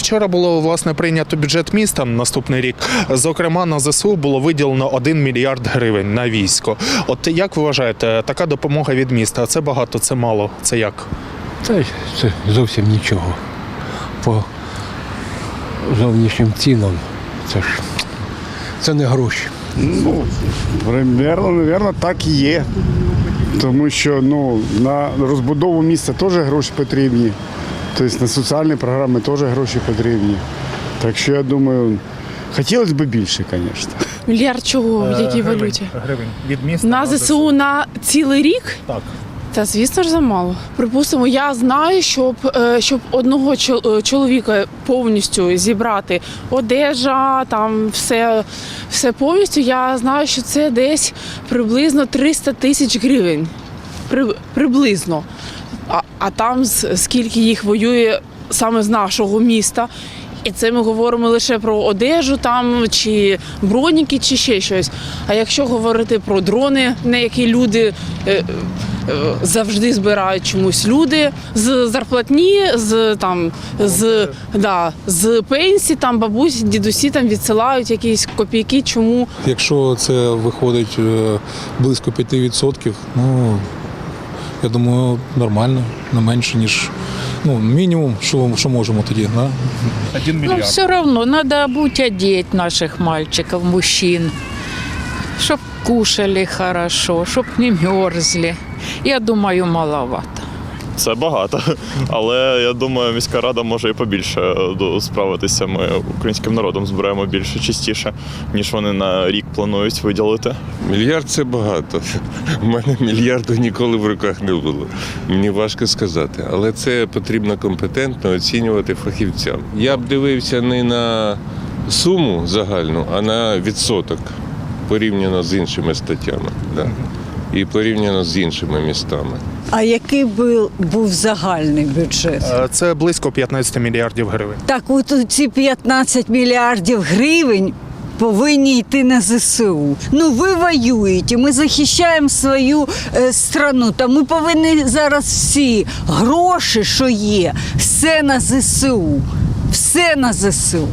Вчора було власне прийнято бюджет міста на наступний рік. Зокрема, на ЗСУ було виділено 1 мільярд гривень на військо. От як ви вважаєте, така допомога від міста? Це багато, це мало. Це як? Та це зовсім нічого. По зовнішнім цінам це ж це не гроші. Ну, примерно, напевно, так і є. Тому що ну, на розбудову міста теж гроші потрібні. Тобто на соціальні програми теж гроші потрібні. Так що я думаю, хотілося б більше, звісно. Мільярд чого? Е, В якій валюті? Гривень від міста На ЗСУ на цілий рік? Так. Та звісно ж замало. Припустимо, я знаю, щоб, е, щоб одного е, чоловіка повністю зібрати одежа, там все, все повністю. Я знаю, що це десь приблизно 300 тисяч гривень. При, приблизно. А, а там скільки їх воює саме з нашого міста. І це ми говоримо лише про одежу там чи броніки, чи ще щось. А якщо говорити про дрони, на які люди е, е, завжди збирають чомусь люди з зарплатні, з там з, да, з пенсії, там бабусі, дідусі там відсилають якісь копійки. Чому Якщо це виходить е, близько 5%, ну я думаю, нормально, не менше, ніж ну, мінімум, що, що можемо тоді. Да? 1 Ну, все равно надо будет одеть наших мальчиков, мужчин, чтоб кушали хорошо, чтоб не мерзли. Я думаю, маловато. Це багато, але я думаю, міська рада може і побільше е, справитися. Ми українським народом збираємо більше частіше, ніж вони на рік планують виділити. Мільярд це багато. У мене мільярду ніколи в руках не було. Мені важко сказати. Але це потрібно компетентно оцінювати фахівцям. Я б дивився не на суму загальну, а на відсоток порівняно з іншими статтями. Да. І порівняно з іншими містами. А який був, був загальний бюджет? Е, Це близько 15 мільярдів гривень. Так, от ці 15 мільярдів гривень повинні йти на ЗСУ. Ну ви воюєте, ми захищаємо свою е, страну. Та ми повинні зараз всі гроші, що є, все на ЗСУ. Все на ЗСУ.